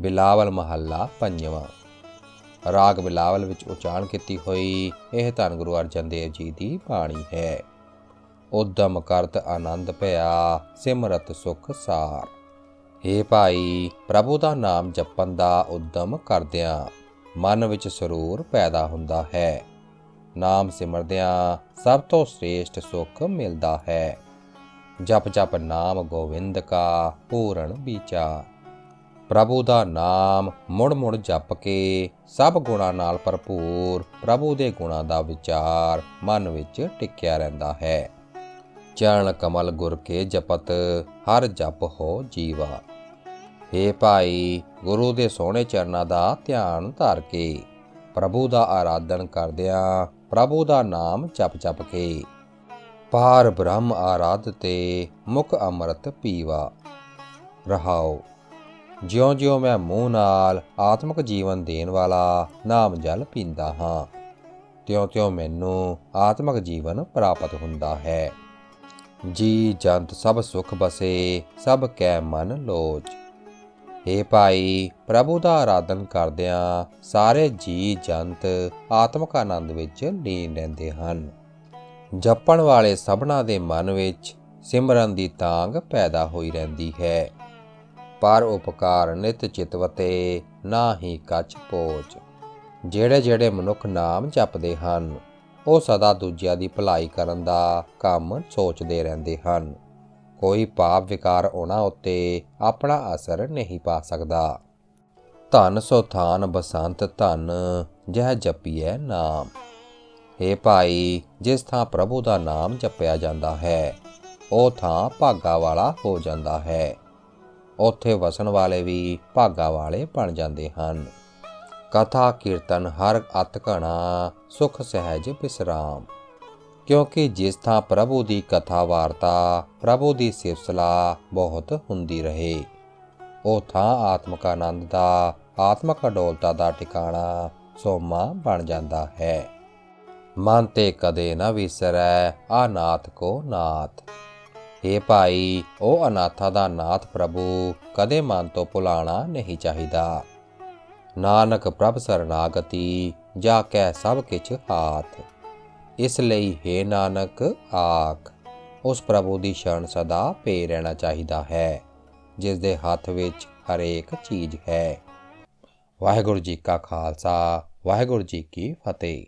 ਬਿਲਾਵਲ ਮਹੱਲਾ ਪੰਜਵਾਂ। ਰਾਗ ਬਿਲਾਵਲ ਵਿੱਚ ਉਚਾਰਨ ਕੀਤੀ ਹੋਈ ਇਹ ਧੰਨ ਗੁਰੂ ਅਰਜਨ ਦੇਵ ਜੀ ਦੀ ਬਾਣੀ ਹੈ। ਉਦਮ ਕਰਤ ਆਨੰਦ ਭਇਆ, ਸਿਮਰਤ ਸੁਖ ਸਾਰ। ਏ ਭਾਈ, ਪ੍ਰਭੂ ਦਾ ਨਾਮ ਜਪਣ ਦਾ ਉਦਮ ਕਰਦਿਆਂ ਮਨ ਵਿੱਚ ਸਰੂਰ ਪੈਦਾ ਹੁੰਦਾ ਹੈ। ਨਾਮ ਸਿਮਰਦਿਆਂ ਸਭ ਤੋਂ ਸ੍ਰੇਸ਼ਟ ਸੁਖ ਮਿਲਦਾ ਹੈ। ਜਪ ਜਪ ਨਾਮ ਗੋਵਿੰਦ ਕਾ, ਪੂਰਨ ਵਿਚਾਰ। ਪ੍ਰਭੂ ਦਾ ਨਾਮ ਮੁੜ ਮੁੜ ਜਪ ਕੇ ਸਭ ਗੁਣਾਂ ਨਾਲ ਭਰਪੂਰ ਪ੍ਰਭੂ ਦੇ ਗੁਣਾਂ ਦਾ ਵਿਚਾਰ ਮਨ ਵਿੱਚ ਟਿਕਿਆ ਰਹਿੰਦਾ ਹੈ। ਚਰਨ ਕਮਲ ਗੁਰ ਕੇ ਜਪਤ, ਹਰ ਜਪ ਹੋ ਜੀਵਾ। ਏ ਭਾਈ, ਗੁਰੂ ਦੇ ਸੋਹਣੇ ਚਰਨਾਂ ਦਾ ਧਿਆਨ ਧਾਰ ਕੇ, ਪ੍ਰਭੂ ਦਾ ਆਰਾਧਨ ਕਰਦਿਆਂ ਪ੍ਰਭੂ ਦਾ ਨਾਮ ਜਪ ਜਪ ਕੇ ਪਾਰ ਬ੍ਰਹਮ ਆਰਾਧ ਤੇ ਮੁਖ ਅੰਮ੍ਰਿਤ ਪੀਵਾ। ਰਹਾਓ। ਜਿਉਂ-ਜਿਉਂ ਮੈਂ ਮੂੰਹ ਨਾਲ ਆਤਮਿਕ ਜੀਵਨ ਦੇਣ ਵਾਲਾ ਨਾਮ ਜਲ ਪੀਂਦਾ ਹਾਂ, ਤਿਉਂ-ਤਿਉਂ ਮੈਨੂੰ ਆਤਮਿਕ ਜੀਵਨ ਪ੍ਰਾਪਤ ਹੁੰਦਾ ਹੈ। ਜੀ ਜੰਤ, ਸਭ ਸੁਖ ਬਸੇ, ਸਭ ਕੈ ਮਨ ਲੋਚ। ਏ ਭਾਈ, ਪ੍ਰਭੂ ਦਾ ਆਰਾਧਨ ਕਰਦਿਆਂ ਸਾਰੇ ਜੀ ਜੰਤ ਆਤਮਿਕ ਆਨੰਦ ਵਿੱਚ ਲੀਨ ਰਹਿੰਦੇ ਹਨ। ਜਪਣ ਵਾਲੇ ਸਭਨਾਂ ਦੇ ਮਨ ਵਿੱਚ ਸਿਮਰਨ ਦੀ ਤਾਂਗ ਪੈਦਾ ਹੋਈ ਰਹਿੰਦੀ ਹੈ। ਪਰ ਉਪਕਾਰ ਨਿਤ ਚਿਤਵਤੇ ਨਾ ਹੀ ਕੱਚ ਪੋਚ। ਜਿਹੜੇ ਜਿਹੜੇ ਮਨੁੱਖ ਨਾਮ ਜਪਦੇ ਹਨ, ਉਹ ਸਦਾ ਦੂਜਿਆਂ ਦੀ ਭਲਾਈ ਕਰਨ ਦਾ ਕੰਮ ਸੋਚਦੇ ਰਹਿੰਦੇ ਹਨ। ਕੋਈ ਪਾਪ ਵਿਕਾਰ ਉਹਨਾਂ ਉੱਤੇ ਆਪਣਾ ਅਸਰ ਨਹੀਂ ਪਾ ਸਕਦਾ। ਧਨ ਸੋ ਥਾਨ ਬਸੰਤ ਧਨ, ਜਹ ਜਪੀਐ ਨਾਮ। ਏ ਭਾਈ, ਜਿਸ ਥਾਂ ਪ੍ਰਭੂ ਦਾ ਨਾਮ ਜਪਿਆ ਜਾਂਦਾ ਹੈ, ਉਹ ਥਾਂ ਭਾਗਾ ਵਾਲਾ ਹੋ ਜਾਂਦਾ ਹੈ। ਉੱਥੇ ਵਸਣ ਵਾਲੇ ਵੀ ਭਾਗਾ ਵਾਲੇ ਬਣ ਜਾਂਦੇ ਹਨ। ਕਥਾ, ਕੀਰਤਨ ਹਰ ਅਤ ਘਣਾ ਸੁਖ ਸਹਿਜ ਬਿਸਰਾਮ। ਕਿਉਂਕਿ ਜਿਸ ਥਾਂ ਪ੍ਰਭੂ ਦੀ ਕਥਾ ਵਾਰਤਾ, ਪ੍ਰਭੂ ਦੀ ਸਿਫਤਸਲਾ ਬਹੁਤ ਹੁੰਦੀ ਰਹੇ। ਉਹ ਥਾਂ ਆਤਮਿਕ ਆਨੰਦ ਦਾ, ਆਤਮਕ ਅਡੋਲਤਾ ਦਾ ਟਿਕਾਣਾ ਸੋਮਾ ਬਣ ਜਾਂਦਾ ਹੈ। ਮਨ ਤੇ ਕਦੇ ਨਾ ਵਿਸਰੈ ਆ ਨਾਥ ਕੋ ਨਾਥ। ਏ ਭਾਈ, ਉਹ ਅਨਾਥਾ ਦਾ ਨਾਥ ਪ੍ਰਭੂ ਕਦੇ ਮਨ ਤੋਂ ਭੁਲਾਣਾ ਨਹੀਂ ਚਾਹੀਦਾ। ਨਾਨਕ ਪ੍ਰਭ ਸਰਨਾਗਤੀ, ਜਾ ਕੈ ਸਭ ਕਿਛ ਹਾਥ। ਇਸ ਲਈ ਹੈ ਨਾਨਕ, ਆਖ, ਉਸ ਪ੍ਰਭੂ ਦੀ ਸ਼ਰਨ ਸਦਾ ਪੇ ਰਹਿਣਾ ਚਾਹੀਦਾ ਹੈ, ਜਿਸ ਦੇ ਹੱਥ ਵਿੱਚ ਹਰੇਕ ਚੀਜ਼ ਹੈ। ਵਾਹਿਗੁਰੂ ਜੀ ਕਾ ਖਾਲਸਾ, ਵਾਹਿਗੁਰੂ ਜੀ ਕੀ ਫਤਿਹ।